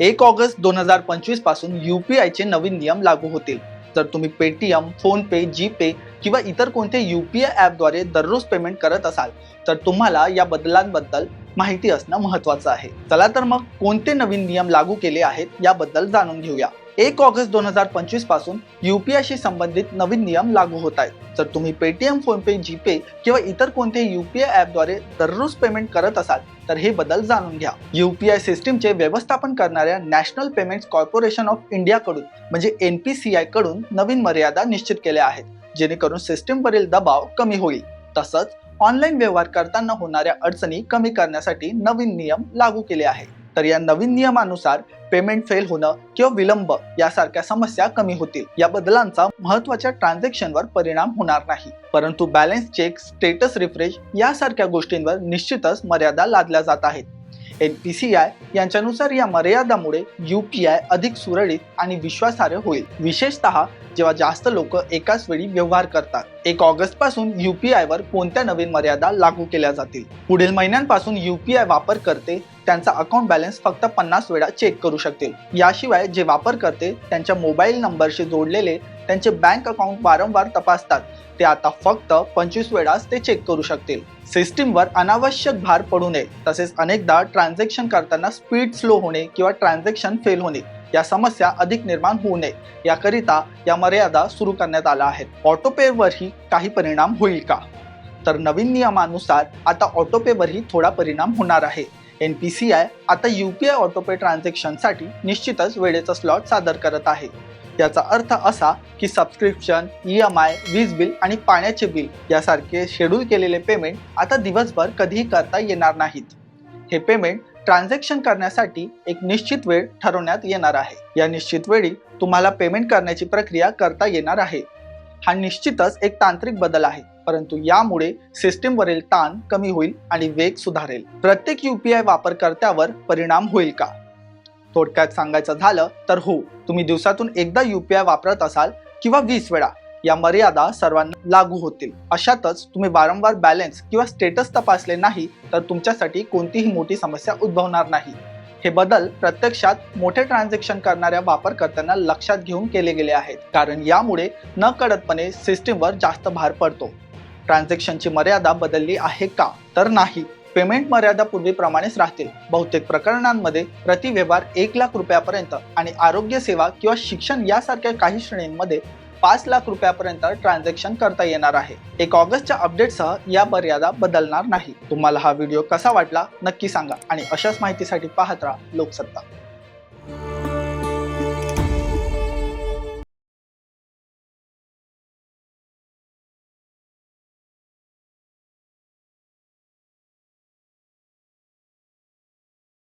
एक ऑगस्ट दोन हजार पंचवीसपासून पी आयचे नवीन नियम लागू होतील. जर तुम्ही पेटीएम फोनपे जी पे किंवा इतर पी आय ॲपद्वारे दररोज पेमेंट करत असाल तर तुम्हाला या बदलांबद्दल माहिती असणं महत्वाचं आहे. चला तर मग कोणते नवीन नियम लागू केले आहेत याबद्दल जाणून घेऊया. एक ऑगस्ट दोन हजार पंचवीसपासून युपीआयशी संबंधित नवीन नियम लागू होत आहेत. जर तुम्ही पेटीएम फोनपे जीपे किंवा इतर कोणत्याही युपीआय ॲपद्वारे दररोज पेमेंट करत असाल तर हे बदल जाणून घ्या. युपीआय सिस्टीमचे व्यवस्थापन करणाऱ्या नॅशनल पेमेंट्स कॉर्पोरेशन ऑफ इंडियाकडून म्हणजे एन पी सी आयकडून नवीन मर्यादा निश्चित केल्या आहेत जेणेकरून सिस्टीमवरील दबाव कमी होईल. तसंच ऑनलाईन व्यवहार करताना होणाऱ्या अडचणी कमी करण्यासाठी नवीन नियम लागू केले आहेत. तर या नवीन नियमानुसार पेमेंट फेल होणं किंवा विलंब यासारख्या समस्या कमी होतील. या बदलांचा महत्त्वाच्या ट्रान्झॅक्शनवर परिणाम होणार नाही. परंतु बॅलन्स चेक स्टेटस रिफ्रेश यासारख्या गोष्टींवर निश्चितच मर्यादा लादल्या जात आहेत. एन पी सी आय यांच्यानुसार या मर्यादामुळे यू पी आय अधिक सुरळीत आणि विश्वासार्ह होईल. विशेषतः जेव्हा जास्त लोक एकाच वेळी व्यवहार करतात. एक ऑगस्टपासून युपीआय वर कोणत्या नवीन मर्यादा लागू केल्या जातील? पुढील महिन्यांपासून युपीआय वापर करते त्यांचा अकाउंट बॅलन्स फक्त पन्नास वेळा चेक करू शकतील. याशिवाय जे वापर करते त्यांच्या मोबाईल नंबरशी जोडलेले त्यांचे बँक अकाउंट वारंवार तपासतात ते आता फक्त पंचवीस वेळाच ते चेक करू शकतील. सिस्टीमवर अनावश्यक भार पडू नये तसेच अनेकदा ट्रान्झॅक्शन करताना स्पीड स्लो होणे किंवा ट्रान्झॅक्शन फेल होणे या समस्या अधिक निर्माण होऊ नये. याकरिता या मर्यादा सुरू करण्यात आल्या आहेत. ऑटोपेवरही काही परिणाम होईल का? तर नवीन नियमानुसार आता ऑटोपेवरही थोडा परिणाम होणार आहे. एन पी सी आय आता यू पी आय ऑटोपे ट्रान्झॅक्शनसाठी निश्चितच वेळेचा स्लॉट सादर करत आहे. याचा अर्थ असा की सबस्क्रिप्शन ई एम आय वीज बिल आणि पाण्याचे बिल यासारखे शेड्यूल केलेले पेमेंट आता दिवसभर कधीही करता येणार नाहीत. हे पेमेंट ट्रान्झॅक्शन करण्यासाठी एक निश्चित वेळ ठरवण्यात येणार आहे. या निश्चित वेळी तुम्हाला पेमेंट करण्याची प्रक्रिया करता येणार आहे. हा निश्चितच एक तांत्रिक बदल आहे परंतु यामुळे सिस्टीमवरील ताण कमी होईल आणि वेग सुधारेल. प्रत्येक यूपीआय वापरकर्त्यावर परिणाम होईल का? थोडक्यात सांगायचं झालं तर हो तुम्ही दिवसातून एकदा यूपीआय वापरत असाल किंवा वीस वेळा या मर्यादा सर्वांना लागू होतील. अशातच तुम्ही वारंवार बॅलन्स किंवा स्टेटस तपासले नाही तर तुमच्यासाठी कोणतीही मोठी समस्या उद्भवणार नाही. हे बदल प्रत्यक्षात मोठे ट्रान्झॅक्शन करणाऱ्या वापरकर्त्यांना लक्षात घेऊन केले गेले आहेत. कारण यामुळे न सिस्टीमवर जास्त भार पडतो. ट्रान्झॅक्शनची मर्यादा बदलली आहे का? तर नाही. पेमेंट मर्यादा पूर्वीप्रमाणेच राहतील. बहुतेक प्रकरणांमध्ये प्रति व्यवहार एक लाख रुपयापर्यंत आणि आरोग्य सेवा किंवा शिक्षण यासारख्या काही श्रेणींमध्ये पाच लाख रुपयापर्यंत ट्रान्झॅक्शन करता येणार आहे. एक ऑगस्टच्या अपडेटसह या मर्यादा बदलणार नाही. तुम्हाला हा व्हिडिओ कसा वाटला नक्की सांगा आणि अशाच माहितीसाठी पाहत राहा लोकसत्ता.